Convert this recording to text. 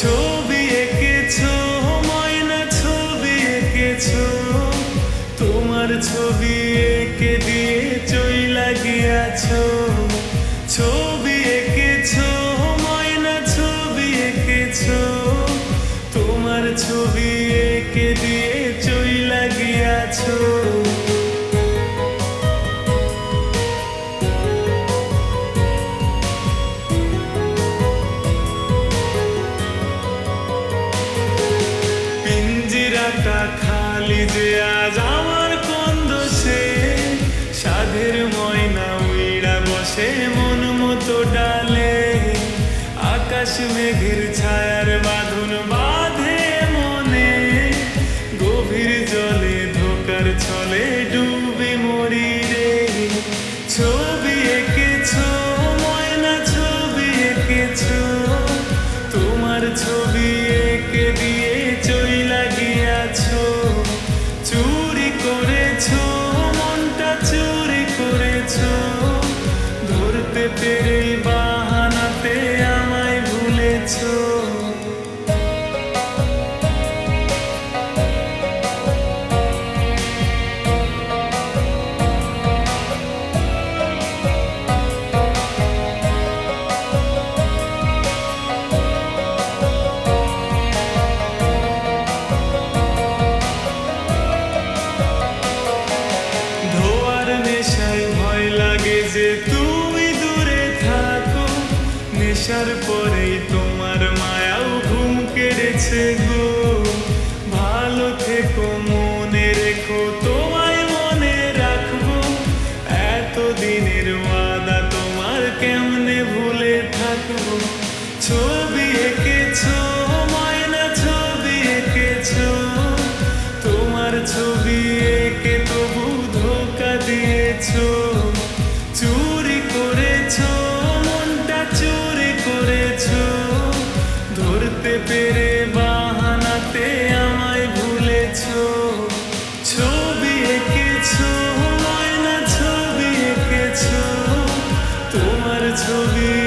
ছবি এঁকেছো, ময়না ছবি এঁকেছো। তোমার ছবি এঁকে দিয়ে চই লাগিয়াছো। ছবি এঁকেছো, ময়না ছবি এঁকেছো। তোমার ছবি এঁকে দিয়ে পিঞ্জিরাটা খালি যে আজ আমার কন্দ সে সাধের ময়না উইড়া বসে মন মতো ডালে। আকাশ মেঘের ছায়ার বাঁধন বাঁধে মনে। গভীর জলে ধোকার ছলে নেশার পরেই তোমার মায়াও ঘুম কেড়েছে গো। ভালো থেকো, মনে রেখো, তোমায় মনে রাখব। এতদিনের ওয়াদা তোমার কেমনে ভুলে থাকব? ছবি will be